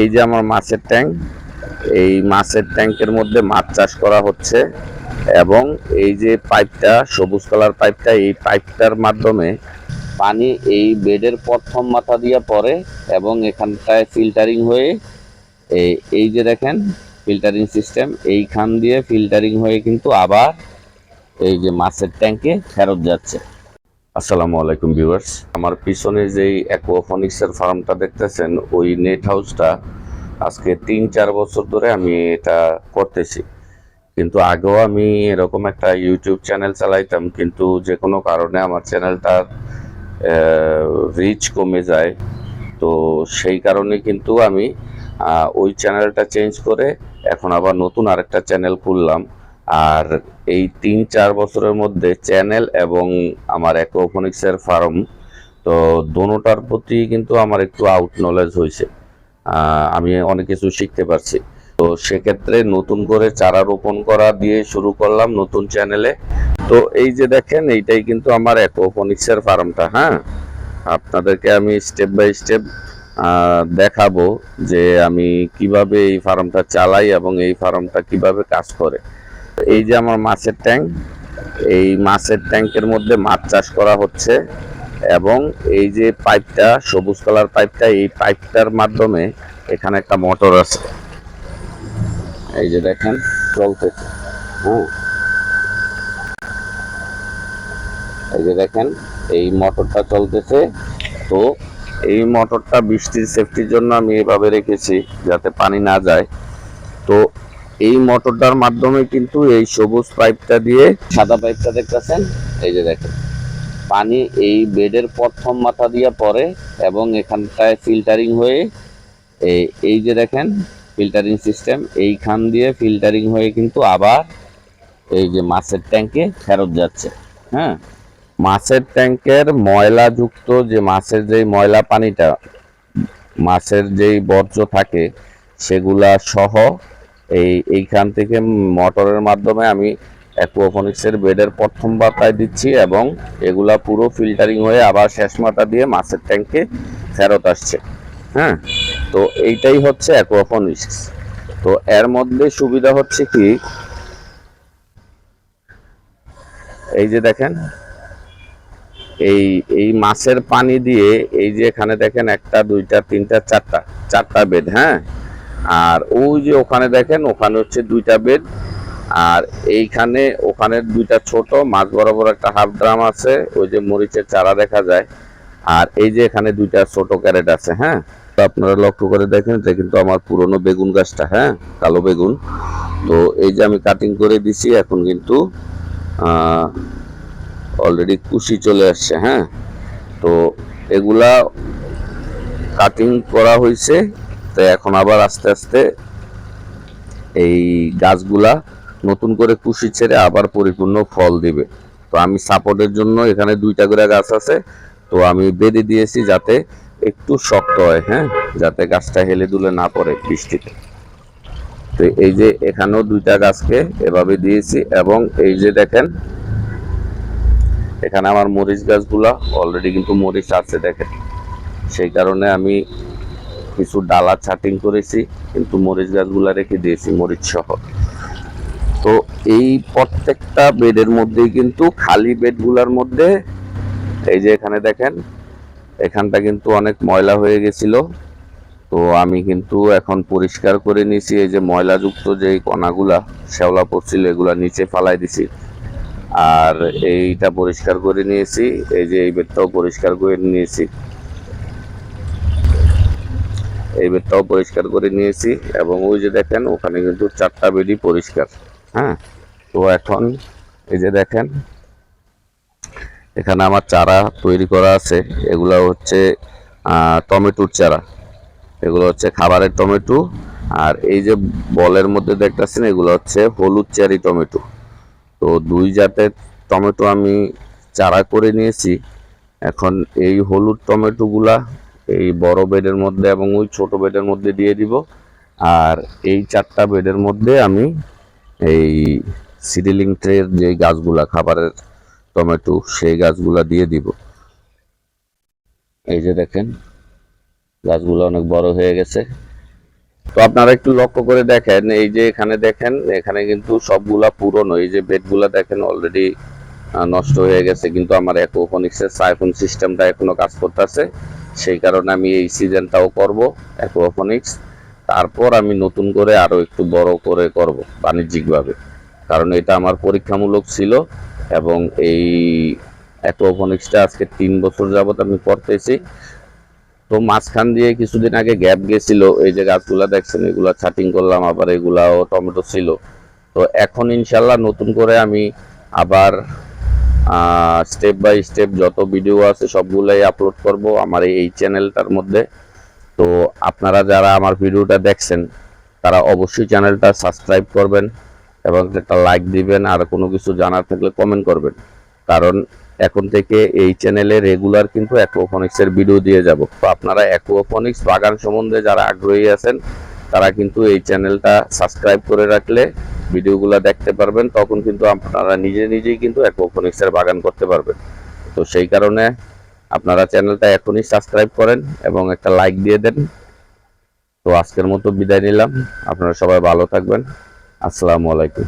এই যে আমার মাছের ট্যাঙ্ক, এই মাছের ট্যাঙ্কের মধ্যে মাছ চাষ করা হচ্ছে এবং এই যে পাইপটা, সবুজ কালার পাইপটা, এই পাইপটার মাধ্যমে পানি এই বেডের প্রথম মাথা দিয়ে পড়ে এবং এখানটায় ফিল্টারিং হয়ে, এই এই যে দেখেন ফিল্টারিং সিস্টেম, এইখান দিয়ে ফিল্টারিং হয়ে কিন্তু আবার এই যে মাছের ট্যাঙ্কে ফেরত যাচ্ছে। আসসালামু আলাইকুম ভিউয়ার্স। আমার পিছনে যেই অ্যাকোফনিক্সের ফার্মটা দেখতেছেন, ওই নেট হাউসটা আজকে তিন চার বছর ধরে আমি এটা করতেছি। কিন্তু আগেও আমি এরকম একটা ইউটিউব চ্যানেল চালাইতাম, কিন্তু যে কোনো কারণে আমার চ্যানেলটার রিচ কমে যায়। তো সেই কারণে কিন্তু আমি ওই চ্যানেলটা চেঞ্জ করে এখন আবার নতুন আরেকটা চ্যানেল খুললাম। আর এই তিন, চার বছরের মধ্যে চ্যানেল এবং আমার অ্যাকোফোনিক্সের ফার্ম, তো দোনোটার প্রতি কিন্তু আমার একটু আউট নলেজ হয়েছে। আমি অনেক কিছু শিখতে পারছি। তো সেক্ষেত্রে নতুন করে চারা রোপণ করা দিয়ে শুরু করলাম নতুন চ্যানেলে। তো এই যে দেখেন, এইটাই কিন্তু আমার অ্যাকোফোনিক্সের ফার্মটা হ্যাঁ? আপনাদেরকে আমি স্টেপ বাই স্টেপ দেখাবো যে আমি কীভাবে এই ফার্মটা চালাই এবং এই ফার্মটা কীভাবে কাজ করে। এই যে আমার মাছের ট্যাঙ্ক, এই মাছের ট্যাঙ্কের মধ্যে মাছ চাষ করা হচ্ছে এবং এই যে পাইপটা, সবুজ কালার পাইপটা, এই পাইপটার মাধ্যমে এখানে একটা মোটর আছে। এই যে দেখেন চলতেছে হ্যাঁ। এই যে দেখেন, এই মোটরটা চলতেছে। তো এই মোটরটা বৃষ্টির সেফটির জন্য আমি এভাবে রেখেছি যাতে পানি না যায়। তো এই মোটরটার মাধ্যমে কিন্তু এই সবুজ পাইপটা দিয়ে সাদা পাইপটা দেখতেছেন? এই যে দেখেন। পানি এই বেডের প্রথম মাথা দিয়ে পড়ে এবং এখানটায় ফিল্টারিং হয়ে এই যে দেখেন ফিল্টারিং সিস্টেম এইখান দিয়ে ফিল্টারিং হয়ে কিন্তু আবার এই যে মাছের ট্যাঙ্কে ফেরত যাচ্ছে। হ্যাঁ? মাছের ট্যাঙ্কের ময়লাযুক্ত যে মাছের যেই ময়লা পানিটা, মাছের যেই বর্জ্য থাকে, সেগুলা সহ এই, এইখান থেকে মোটরের মাধ্যমে আমি অ্যাকুয়াফনিক্সের বেডের প্রথম বার্তায় দিচ্ছি এবং এগুলা পুরো ফিল্টারিং হয়ে আবার শেষ মাথা দিয়ে মাছের ট্যাঙ্কে ফেরত আসছে। হ্যাঁ? তো এইটাই হচ্ছে অ্যাকুয়াফনিক্স। তো এর মধ্যে সুবিধা হচ্ছে কি? এই যে দেখেন, এই এই মাছের পানি দিয়ে এই যে এখানে দেখেন একটা, দুইটা, তিনটা, চারটা চারটা বেড হ্যাঁ? আর ওই যে ওখানে দেখেন, ওখানে হচ্ছে দুইটা বেড আর এইখানে ওখানে দুইটা ছোট মাছ বরাবর একটা হাফ ড্রাম আছে, ওই যে মরিচের চারা দেখা যায়, আর এই যে এখানে দুইটা ছোট ক্যারেট আছে হ্যাঁ? তো আপনারা লক্ষ্য করে দেখেন, এটা কিন্তু আমার পুরনো বেগুন গাছটা হ্যাঁ? কালো বেগুন। তো এই যে আমি কাটিং করে দিছি, এখন কিন্তু অলরেডি কুশি চলে আসছে হ্যাঁ? তো এগুলা কাটিং করা হয়েছে তো এখন আবার আস্তে আস্তে এই গাছগুলা নতুন করে কুশি ছেড়ে আবার পরিপূর্ণ ফল দিবে। তো আমি সাপোর্টের জন্য এখানে দুইটা করে গাছ আছে, তো আমি বেঁধে দিয়েছি যাতে একটু শক্ত হয় হ্যাঁ? যাতে গাছটা হেলে দুলে না পড়ে বৃষ্টিতে। তো এই যে এখানেও দুইটা গাছকে এভাবে দিয়েছি এবং এই যে দেখেন, এখানে আমার মরিচ গাছগুলা অলরেডি কিন্তু মরিচ আছে, দেখেন। সেই কারণে আমি কিছু ডালা ছাটিং করেছি, কিন্তু মরিচ গাছগুলো রেখে দিয়েছি, মরিচ সহ। তো এই প্রত্যেকটা বেডের মধ্যেই কিন্তু খালি বেডগুলার মধ্যে, এই যে এখানে দেখেন, এখানটা কিন্তু অনেক ময়লা হয়ে গেছিল। তো আমি কিন্তু এখন পরিষ্কার করে নিয়েছি, এই যে ময়লাযুক্ত যে কণাগুলা, শ্যাওলা পড়ছিল এগুলা নিচে ফালাই দিছি। আর এইটা পরিষ্কার করে নিয়েছি, এই যে এই বেডটাও পরিষ্কার করে নিয়েছি। এই বেডটাও পরিষ্কার করে নিয়েছি এবং ওই যে দেখেন, ওখানে কিন্তু চারটা বেডই পরিষ্কার। হ্যাঁ? তো এখন এই যে দেখেন, এখানে আমার চারা তৈরি করা আছে। এগুলো হচ্ছে টমেটোর চারা। এগুলো হচ্ছে খাবারের টমেটো। আর এই যে বলের মধ্যে দেখতেছেন, এগুলো হচ্ছে হলুদ চেরি টমেটো। তো দুই জাতের টমেটো আমি চারা করে নিয়েছি। এখন এই হলুদ টমেটোগুলা এই বড় বেডের মধ্যে এবং ওই ছোট বেডের মধ্যে দিয়ে দিব। আর এই চারটা বেডের মধ্যে আমি এই সিডিলিং ট্রের যে গাছগুলা, খাবারের টমেটো, সেই গাছগুলা দিয়ে দিব। এই যে দেখেন, গাছগুলো অনেক বড় হয়ে গেছে। তো আপনারা একটু লক্ষ্য করে দেখেন, এই যে এখানে দেখেন, এখানে কিন্তু সবগুলা পুরনো, এই যে বেডগুলা দেখেন অলরেডি নষ্ট হয়ে গেছে। কিন্তু আমার অ্যাকোফোনিক্সের সাইফোন সিস্টেমটা এখনও কাজ করতেছে। সেই কারণে আমি এই সিজনটাও করব অ্যাকোফোনিক্স তারপর আমি নতুন করে আরও একটু বড় করে করব বাণিজ্যিকভাবে। কারণ এটা আমার পরীক্ষামূলক ছিল এবং এই অ্যাকোফোনিক্সটা আজকে তিন বছর যাবত আমি করতেছি। তো মাঝখান দিয়ে কিছুদিন আগে গ্যাপ গেছিল, এই যে গাছগুলা দেখছেন, এগুলা ছাটিং করলাম, আবার এগুলাও টমেটো ছিল। তো এখন ইনশাল্লাহ নতুন করে আমি আবার স্টেপ বাই স্টেপ যত ভিডিও আছে সবগুলাই আপলোড করব আমার এই চ্যানেলটার মধ্যে। তো আপনারা যারা আমার ভিডিওটা দেখছেন, তারা অবশ্যই চ্যানেলটা সাবস্ক্রাইব করবেন এবং একটা লাইক দিবেন, আর কোনো কিছু জানার থাকলে কমেন্ট করবেন। কারণ এখন থেকে এই চ্যানেলে রেগুলার কিন্তু অ্যাকোফোনিক্সের ভিডিও দিয়ে যাব। তো আপনারা অ্যাকোফোনিক্স বাগান সম্বন্ধে যারা আগ্রহী আছেন, তারা কিন্তু এই চ্যানেলটা সাবস্ক্রাইব করে রাখলে ভিডিওগুলো দেখতে পারবেন, তখন কিন্তু আপনারা নিজে নিজেই কিন্তু অ্যাকোফোনিক্সের বাগান করতে পারবেন। তো সেই কারণে আপনারা চ্যানেলটা এখনই সাবস্ক্রাইব করেন এবং একটা লাইক দিয়ে দেন। তো আজকের মতো বিদায় নিলাম। আপনারা সবাই ভালো থাকবেন। আসসালামু আলাইকুম।